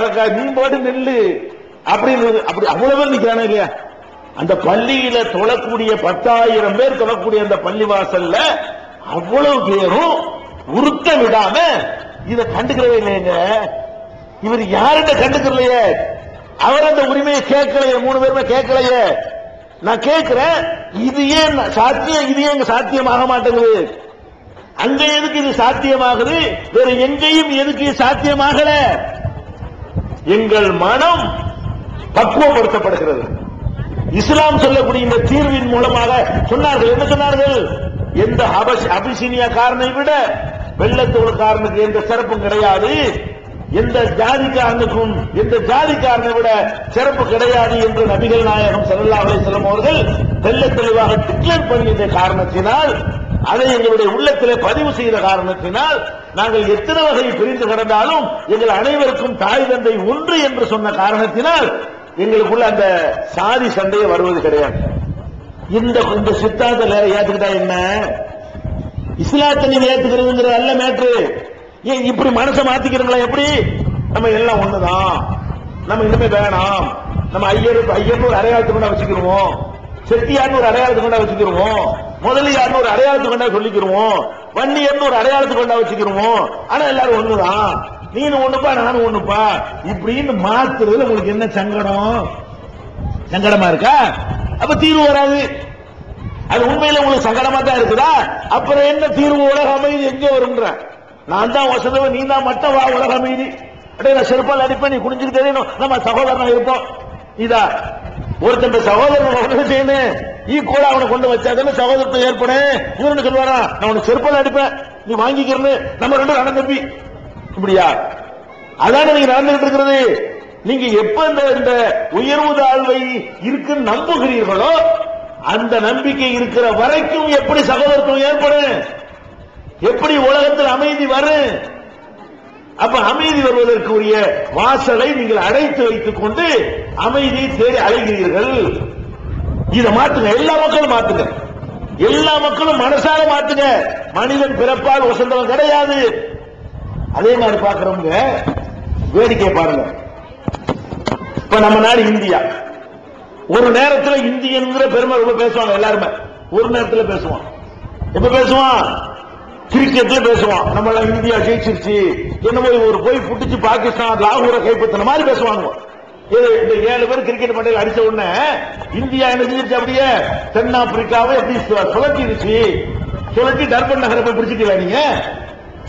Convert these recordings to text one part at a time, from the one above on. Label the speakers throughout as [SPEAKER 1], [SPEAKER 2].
[SPEAKER 1] நீ போட்டு நெல்லு. அப்படின்னு அப்படி அவ்வளவு நிக்கிறானே இல்லையா? அந்த பள்ளியில தொழக்கூடிய பத்தாயிரம் பேர் தொழக்கூடிய அந்த பள்ளி வாசல்ல அவ்வளவு பேரும் உருத்த விடாம இத கண்டுக்கிறவே இல்லைங்க. இவர் யாருன்னு கண்டுக்கிறலையே அவர் அந்த உரிமையை கேட்கலையே. மூணு பேருமே கேட்கலையே. நான் கேட்கிறேன் இது ஏன் சாத்தியம்? இது ஏன் சாத்தியமாக மாட்டேங்குது? அங்க எதுக்கு இது சாத்தியமாகுது? வேற எங்கேயும் எதுக்கு இது சாத்தியமாகல? எங்கள் மனம் பக்குவப்படுத்தப்படுகிறது. இஸ்லாம் சொல்லக்கூடிய இந்த தீர்வின் மூலமாக சொன்னார்கள். என்ன சொன்னார்கள்? எந்த அபிசீனியா காரனை விட வெள்ளத்தோடுக்காரனுக்கு எந்த சிறப்பும் கிடையாது. எந்த ஜாதிக்காரனுக்கும் எந்த ஜாதிக்காரனை விட சிறப்பு கிடையாது என்று நபிகள் நாயகம் சல்லா அலைஹி அவர்கள் வெள்ள தெளிவாக டிக்ளேர் பண்ணிய காரணத்தினால் அதை எங்களுடைய உள்ளத்திலே பதிவு செய்த காரணத்தினால் நாங்கள் எத்தனை வகை பிரிந்து கிடந்தாலும் எங்கள் அனைவருக்கும் தாய் தந்தை ஒன்று என்று சொன்ன காரணத்தினால் எங்களுக்குள்ள அந்த சாதி சண்டையை வருவது கிடையாது. இந்த இந்த சித்தாந்தம் ஏத்துக்கிட்டா என்ன? இஸ்லாத்தை நீங்க ஏத்துக்கிறதுங்கிற அல்ல மேட்ரு ஏன் இப்படி மனசை மாத்திக்கிறீங்களா எப்படி? நம்ம எல்லாம் ஒண்ணுதான். நம்ம இனிமே வேணாம். நம்ம ஐயர் ஐயர்னு ஒரு அடையாளத்தை கொண்டா வச்சுக்கிருவோம். செட்டியார்னு ஒரு அடையாளத்தை கொண்டா வச்சுக்கிருவோம். முதலியார்னு ஒரு அடையாளத்தை கொண்டா சொல்லிக்கிருவோம். வன்னியர்னு ஒரு அடையாளத்துக்கு கொண்டா வச்சுக்கிறோமோ? ஆனா எல்லாரும் ஒண்ணுதான். நீனு ஒண்ணுப்பா நானும் ஒண்ணுப்பா. இப்படின்னு மாத்துறதுல உங்களுக்கு என்ன சங்கடம்? சங்கடமா இருக்கா? அப்ப தீர்வு வராது. அது உண்மையில உங்களுக்கு சங்கடமா தான் இருக்குதா? அப்புறம் என்ன தீர்வு? உலக அமைதி எங்க வரும்ன்ற? நான் தான் வசதவன் நீ தான் மட்டும் வா உலக அமைதி. அடே நான் செருப்பால் அடிப்பேன் நீ குடிஞ்சுக்கிட்டே நம்ம சகோதரனா இருப்போம். இதா ஒருத்தன் சகோதரன் ஒன்று செய்யணும். ஈக்குவலா அவனை கொண்டு வச்சாதானே சகோதரத்தை ஏற்படும். இவரு சொல்லுவாரா நான் உனக்கு செருப்பால் அடிப்பேன் நீ வாங்கிக்கிறன்னு. நம்ம ரெண்டு அண்ணன் தம்பி. இப்படியா அதான் நீங்க நடந்துகிட்டு இருக்கிறது. நீங்க எப்ப இந்த இந்த உயர்வு தாழ்வை இருக்குன்னு நம்புகிறீர்களோ அந்த நம்பிக்கை இருக்கிற வரைக்கும் எப்படி சகோதரத்துவம் ஏற்படும்? எப்படி உலகத்தில் அமைதி வரும்? அப்ப அமைதி வருவதற்குரிய வாசலை நீங்கள் அடைத்து வைத்துக் கொண்டு அமைதியை தேடி அழைகிறீர்கள் இதை மாத்துங்க. எல்லா மக்களும் மாத்துங்க. எல்லா மக்களும் மனசால மாத்துங்க. மனிதன் பிறப்பால் வசந்தவன் கிடையாது. அதே மாதிரி பாக்குறவங்க வேடிக்கை பாருங்க. இப்ப நம்ம நாடு இந்தியா. ஒரு நேரத்துல இந்தியன்கிற பெருமை ரொம்ப பேசுவாங்க எல்லாருமே. ஒரு நேரத்துல பேசுவான். எப்ப பேசுவான்? கிரிக்கெட்ல பேசுவான். நம்ம எல்லாம் இந்தியா ஜெயிச்சிருச்சு. என்ன போய் ஒரு போய் புட்டிச்சு பாகிஸ்தான் லாகூரை கைப்பற்றின மாதிரி பேசுவாங்க. இந்த ஏழு பேர் கிரிக்கெட் பண்டையில் அடிச்ச உடனே இந்தியா என்ன செஞ்சிருச்சு அப்படியே? தென்னாப்பிரிக்காவை எப்படி சு- சுழட்டிருச்சு சுழட்டி டர்பன் நகரை போய் பிடிச்சிட்டீங்களா நீங்க?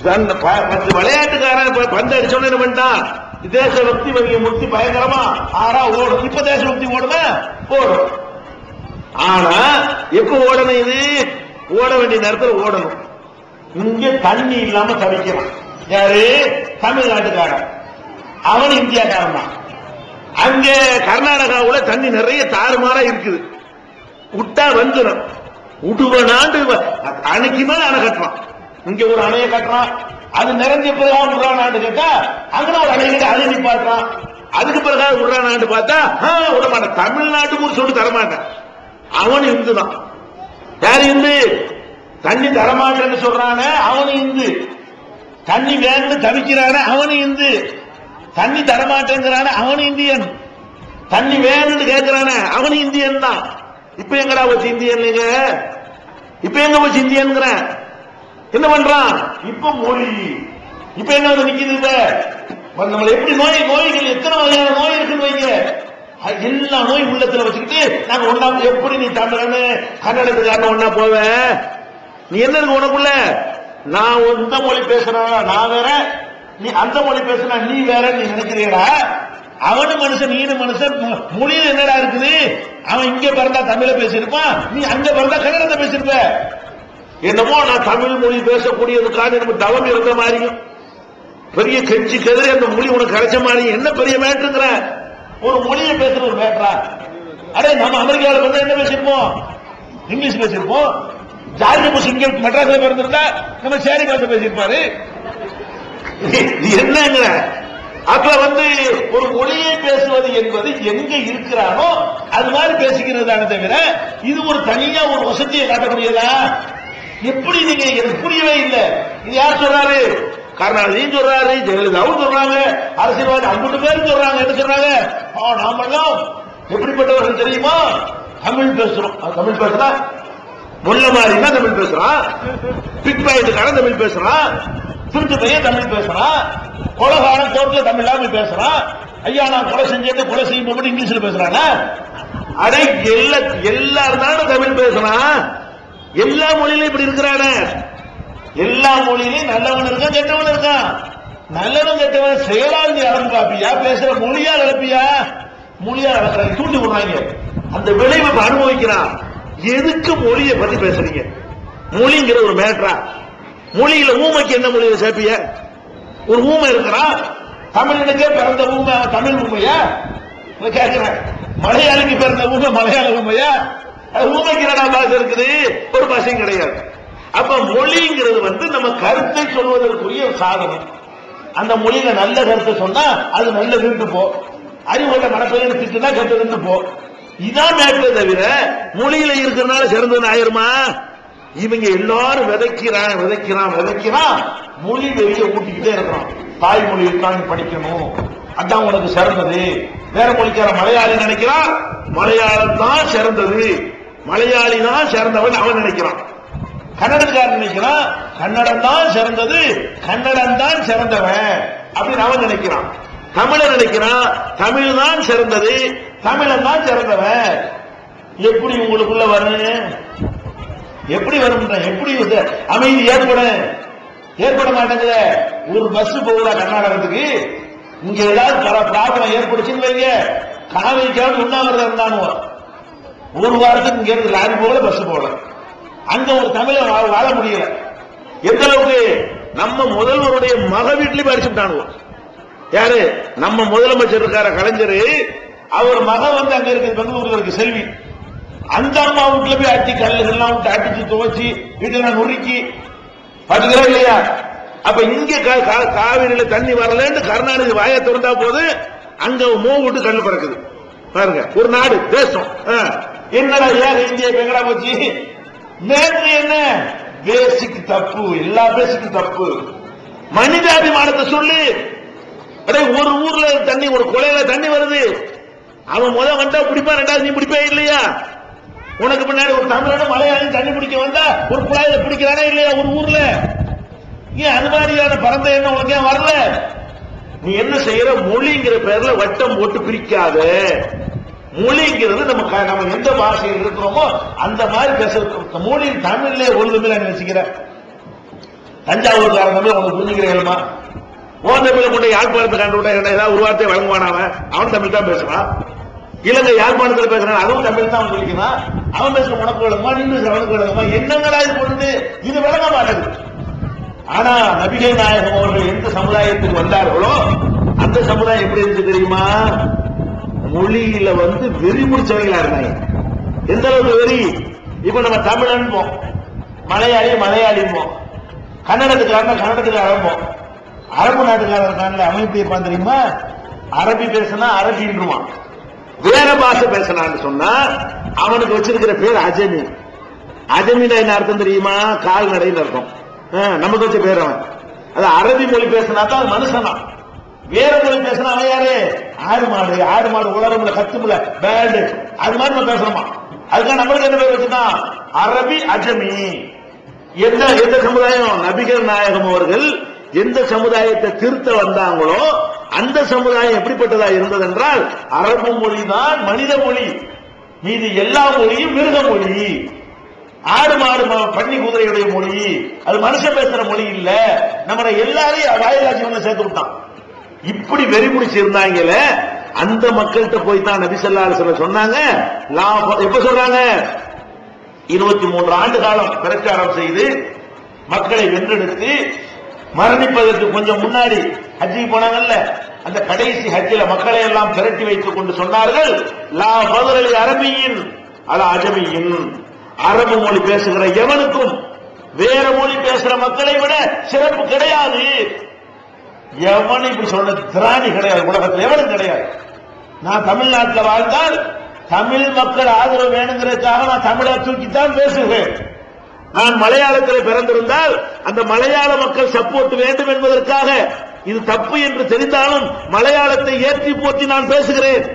[SPEAKER 1] ப- பத்து விளையாட்டுக்காரன் பந்து அடிச்ச உடனே என்ன பண்ணிட்டான் தேச பக்தி வங்கிய முக்தி பயங்கரமா ஆறா ஓடும். இப்ப தேச பக்தி ஓடுமா? ஓடும். ஆனா எப்ப ஓடணும் இது? ஓட வேண்டிய நேரத்தில் ஓடணும். இங்க தண்ணி இல்லாம தவிக்கிறான் யாரு? தமிழ்நாட்டுக்காரன். அவன் இந்தியாக்காரன் தான். அங்க கர்நாடகாவுல தண்ணி நிறைய தாறுமாறா இருக்குது. விட்டா வந்துடும். விடுவனாண்டு அணைக்கு மேல அணை கட்டுறான். இங்க ஒரு அணையை கட்டுறான். அது நிறைஞ்ச பிறகு விடுறானாண்டு கேட்டா அங்கே ஒரு அணை கட்டி அதை நிப்பாட்டுறான் அதுக்கு பிறகு விடுறானாண்டு பார்த்தா ஆ, விட மாட்டேன் தமிழ்நாட்டுக்கு ஒரு சொல்லி தரமாட்டான். அவன் இந்து தான் யார் இந்து? தண்ணி தரமாட்டேன்னு சொல்றானே அவனு இந்து. தண்ணி வேணும்னு தவிக்கிறானே அவனு இந்து. தண்ணி தரமாட்டேங்கிறான அவனும் இந்தியன். தண்ணி வேணும்னு கேட்கிறானே அவனும் இந்தியன் தான். இப்ப எங்கடா வச்சு இந்தியன் நீங்க? இப்ப எங்க வச்சு இந்தியன் என்ன பண்றான்? இப்ப மொழி. இப்ப என்ன வந்து நிக்குது நம்மள எப்படி நோய் நோய்கள் எத்தனை வகையான நோய் இருக்குன்னு வைங்க. எல்லா நோய் உள்ளத்துல வச்சுக்கிட்டு நாங்க ஒண்ணா எப்படி நீ தமிழன்னு கன்னடத்துக்காரன் ஒன்னா போவேன் நீ என்ன இருக்கு உனக்குள்ள? நான் இந்த மொழி பேசுறேன் நான் வேற நீ அந்த மொழி பேசுனா நீ வேற நீ நினைக்கிறீடா அவனு மனுஷன் நீனு மனுஷன் மொழியில என்னடா இருக்குது? அவன் இங்க பிறந்தா தமிழ பேசியிருப்பான் நீ அங்க பிறந்தா கன்னடத்தை பேசியிருப்ப. என்னமோ நான் தமிழ் மொழி பேசக்கூடியதுக்காக நம்ம தவம் இருந்த மாதிரியும் பெரிய கெஞ்சி கதிரி அந்த மொழி உனக்கு கிடைச்ச மாதிரி என்ன பெரிய மேட்டுங்கிற ஒரு மொழியை பேசுற ஒரு மேட்டரா? அடே நம்ம அமெரிக்காவில் வந்து என்ன பேசியிருப்போம்? இங்கிலீஷ் பேசியிருப்போம். ஜார்ஜ் புஷ் இங்க மெட்ராஸ்ல பிறந்திருந்தா நம்ம சேரி பாஷை பேசியிருப்பாரு. நீ என்னங்கிற? அதுல வந்து ஒரு மொழியை பேசுவது என்பது எங்க இருக்கிறானோ அது மாதிரி பேசிக்கிறதான தவிர இது ஒரு தனியா ஒரு வசதியை காட்டக்கூடியதா? எப்படி நீங்க எனக்கு புரியவே இல்லை. இது யார் சொல்றாரு? கருணாநிதியும் சொல்றாரு ஜெயலலிதாவும் சொல்றாங்க அரசியல்வாதி அங்குட்டு பேரும் சொல்றாங்க என்ன சொல்றாங்க? நாமெல்லாம் எப்படிப்பட்டவர்கள் தெரியுமா? தமிழ் பேசுறோம். அது தமிழ் பேசுறா? முல்ல மாதிரினா தமிழ் பேசுறான் பிக் பாயிண்ட் தமிழ் பேசுறான் திருட்டு பையன் தமிழ் பேசுறான். கொலகாரன் கோர்ட்ல தமிழ் இல்லாமல் பேசுறான். ஐயா நான் கொலை செஞ்சேன்னு கொலை செய்யும் போது இங்கிலீஷ்ல பேசுறானா? அடே எல்லா எல்லாரும் தானே தமிழ் பேசுறான். எல்லா மொழியிலும் இப்படி இருக்கிறானே. எல்லா மொழியிலும் நல்லவன் இருக்கான் கெட்டவன் இருக்கான். நல்லவன் கெட்டவன் செயலால் நீ அளந்து பாப்பியா? பேசுற மொழியா இழப்பியா மொழியா இழக்கிறாங்க தூண்டி விடுறாங்க அந்த விளைவை அனுபவிக்கிறான். எதுக்கு மொழியை பத்தி பேசுறீங்க? மொழிங்கிற ஒரு மேட்ரா மொழியில ஊமைக்கு என்ன மொழியில சேர்ப்பிய? ஒரு ஊமை இருக்கிறான் தமிழனுக்கே பிறந்த ஊமை தமிழ் ஊமையா? கேட்கிறேன் மலையாளிக்கு பிறந்த ஊமை மலையாள ஊமையா? அது ஊமைக்கு என்னடா பாஷை இருக்குது? ஒரு பாஷையும் கிடையாது. அப்ப மொழிங்கிறது வந்து நம்ம கருத்தை சொல்வதற்குரிய சாதனம். அந்த மொழியில நல்ல கருத்தை சொன்னா அது நல்ல நல்லதுன்னு போ. அறிவுள்ள மனப்பெயர் திட்டுனா இருந்து போ. இதான் மேட்டே தவிர மொழியில இருக்கிறனால சிறந்தது ஆயிருமா? இவங்க எல்லாரும் விதைக்கிறான் விதைக்கிறான் விதைக்கிறான். மொழி வெளிய ஊட்டிக்கிட்டே இருக்கிறான். தாய்மொழி இருக்கான்னு படிக்கணும். அதான் உனக்கு சிறந்தது. வேற மொழிக்கார மலையாளி நினைக்கிறான்? மலையாளம் தான் சிறந்தது. மலையாளி தான் சிறந்தவன் அவன் நினைக்கிறான். கன்னடக்காரன் நினைக்கிறான்? கன்னடம் தான் சிறந்தது. கன்னடம் தான் சிறந்தவன் அப்படின்னு அவன் நினைக்கிறான். தமிழை நினைக்கிறான்? தமிழ் தான் சிறந்தது. தமிழன் தான் சிறந்தவன். எப்படி உங்களுக்குள்ள வரும் எப்படி வரும் எப்படி அமைதி ஏற்படும்? ஏற்பட மாட்டேங்குது. ஒரு பஸ் போகுதா கர்நாடகத்துக்கு? இங்க ஏதாவது ப்ராப்ளம் ஏற்படுச்சுன்னு வைங்க. காவிரிக்காவது உண்ணாவிரதம் இருந்தானுவோ. ஒரு வாரத்துக்கு இங்க இருந்து லாரி போகல பஸ் போகல. அங்க ஒரு தமிழ வாழ முடியல. எந்த அளவுக்கு? நம்ம முதல்வருடைய மக வீட்டிலேயே அடிச்சுட்டானுவோ யாரு? நம்ம முதலமைச்சர் இருக்கார கலைஞர். அவர் மக வந்து அங்க இருக்கு பெங்களூர்ல இருக்கு செல்வி. அந்த அம்மா வீட்டுல போய் அட்டி கல்லுகள்லாம் விட்டு அடிச்சு துவச்சி வீட்டுல நுறுக்கி. பாத்துக்கிறா இல்லையா? அப்ப இங்க காவிரியில தண்ணி வரலன்னு கருணாநிதி வாயை திறந்தா போது அங்க மோ விட்டு கண்ணு பிறக்குது. பாருங்க ஒரு நாடு தேசம். ஆ. என்னடா ஏக இந்தியா எங்கடா போச்சு? நேற்று என்ன? பேசிக்கு தப்பு எல்லா பேசிக்கு தப்பு. மனிதாபிமானத்தை சொல்லு. ஒரு ஊர்ல தண்ணி ஒரு கொலையில தண்ணி வருது. அவன் முதல் வந்தா பிடிப்பான் ரெண்டாவது நீ பிடிப்பே இல்லையா? உனக்கு பின்னாடி ஒரு தமிழன மலையாளம் தண்ணி பிடிக்க வந்தா ஒரு குழாயில பிடிக்கிறானே இல்லையா ஒரு ஊர்ல? ஏன் அது மாதிரியான பரந்த எண்ணம் உனக்கு ஏன் வரல? நீ என்ன செய்யற? மொழிங்கிற பேர்ல வட்டம் போட்டு பிரிக்காத. மொழிங்கிறது நம்ம க- நம்ம எந்த பாஷையில் இருக்கிறோமோ அந்த மாதிரி பேச மொழி தமிழ்ல ஒரு தமிழ் நினைச்சுக்கிற தஞ்சாவூர்காரன் தமிழ் உனக்கு புரிஞ்சுக்கிறேன்மா ஓ தமிழை கொண்டு யாழ்ப்பாணத்தை கண்டு விட்டா என்ன ஏதாவது ஒரு வார்த்தையை வழங்குவான் அவன்? அவன் தமிழ் தான் பேசுவான். இலங்கை யாழ்ப்பாணத்தில் பேசுறான் அதுவும் தமிழ் தான் சொல்லிக்கிறான் அவன் பேசுற உனக்கு விளங்குமா நின்று அவனுக்கு உனக்கு என்னங்களா இது கொண்டு இது விளங்க மாட்டேங்குது ஆனா நபிகை நாயகம் அவர்கள் எந்த சமுதாயத்துக்கு வந்தார்களோ அந்த சமுதாயம் எப்படி இருந்து தெரியுமா? மொழியில வந்து வெறி முடிச்சவங்களா இருந்தாங்க. எந்த அளவுக்கு வெறி? இப்ப நம்ம தமிழன்போம். மலையாளி மலையாளிம்போம் கன்னடத்துக்காரன் கன்னடத்துக்கு அரம்போம் அரபு நாட்டுக்காரர் இருக்கான்ல அவன் எப்படி இருப்பான் தெரியுமா? அரபி பேசினா அரபின்றுவான் வேற பாஷை பேசினான்னு சொன்னா அவனுக்கு வச்சிருக்கிற பேர் அஜமி அஜமினா என்ன அர்த்தம் தெரியுமா? கால்நடைன்னு அர்த்தம். ஆ, நமக்கு வச்ச பேர் அவன். அது அரபி மொழி பேசினா தான் மனுஷனா. வேற மொழி பேசினா அவன் யாரு? ஆடு மாடு. ஆடு மாடு உலகம்ல கத்துமுல பேடு. அது மாதிரி நம்ம பேசணுமா அதுக்காக நம்மளுக்கு என்ன பேர் வச்சுட்டான் அரபி அஜமி எந்த எந்த சமுதாயம்? நபிகள் நாயகம் அவர்கள் எந்த சமுதாயத்தை திருத்த வந்தாங்களோ அந்த சமுதாயம் எப்படிப்பட்டதா இருந்தது என்றால் அரபு மொழிதான் மனித மொழி. மீதி எல்லா மொழியும் மிருக மொழி. ஆடு மாடு ம- பன்னி குதிரையுடைய மொழி. அது மனுஷன் பேசுற மொழி இல்ல. நம்ம எல்லாரையும் வாயிலாட்சி சேர்த்து விட்டான். இப்படி வெறி முடிச்சு இருந்தாங்கல்ல அந்த மக்கள்கிட்ட போய் தான் நபிசல்லா சொன்னாங்க. எப்ப சொல்றாங்க? இருபத்தி மூன்று ஆண்டு காலம் பிரச்சாரம் செய்து மக்களை வென்றெடுத்து மரணிப்பதற்கு கொஞ்சம் முன்னாடி ஹஜ்ஜிக்கு போனாங்கல்ல. அந்த கடைசி ஹஜ்ஜில மக்களை எல்லாம் திரட்டி வைத்துக் கொண்டு சொன்னார்கள் லா பதிலி அரபியின் அல அஜமியின். அரபு மொழி பேசுகிற எவனுக்கும் வேற மொழி பேசுற மக்களை விட சிறப்பு கிடையாது. எவன் இப்படி சொன்ன திராணி கிடையாது உலகத்தில் எவனும் கிடையாது. நான் தமிழ்நாட்டில் வாழ்ந்தால் தமிழ் மக்கள் ஆதரவு வேணுங்கிறதுக்காக நான் தமிழை தூக்கித்தான் பேசுவேன். நான் மலையாளத்தில் பிறந்திருந்தால் அந்த மலையாள மக்கள் சப்போர்ட் வேண்டும் என்பதற்காக இது தப்பு என்று தெரிந்தாலும் மலையாளத்தை ஏற்றி போற்றி நான் பேசுகிறேன்.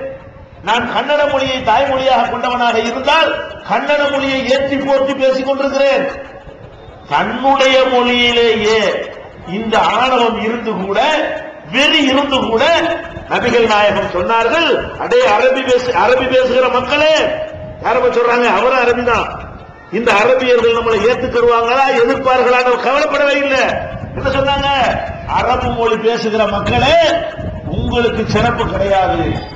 [SPEAKER 1] நான் கன்னட மொழியை தாய்மொழியாக கொண்டவனாக இருந்தால் கன்னட மொழியை ஏற்றி போற்றி பேசிக் கொண்டிருக்கிறேன். தன்னுடைய மொழியிலேயே இந்த ஆணவம் இருந்து கூட வெறி இருந்து கூட நபிகள் நாயகம் சொன்னார்கள் அடே அரபி பேசு அரபி பேசுகிற மக்களே யாரப்ப சொல்றாங்க? அவரும் அரபி தான். இந்த அரபியர்கள் நம்மளை ஏத்துக்கருவாங்களா? எதிர்ப்பார்களா? கவலைப்படவே இல்லை. என்ன சொன்னாங்க? அரபு மொழி பேசுகிற மக்களே உங்களுக்கு சிறப்பு கிடையாது.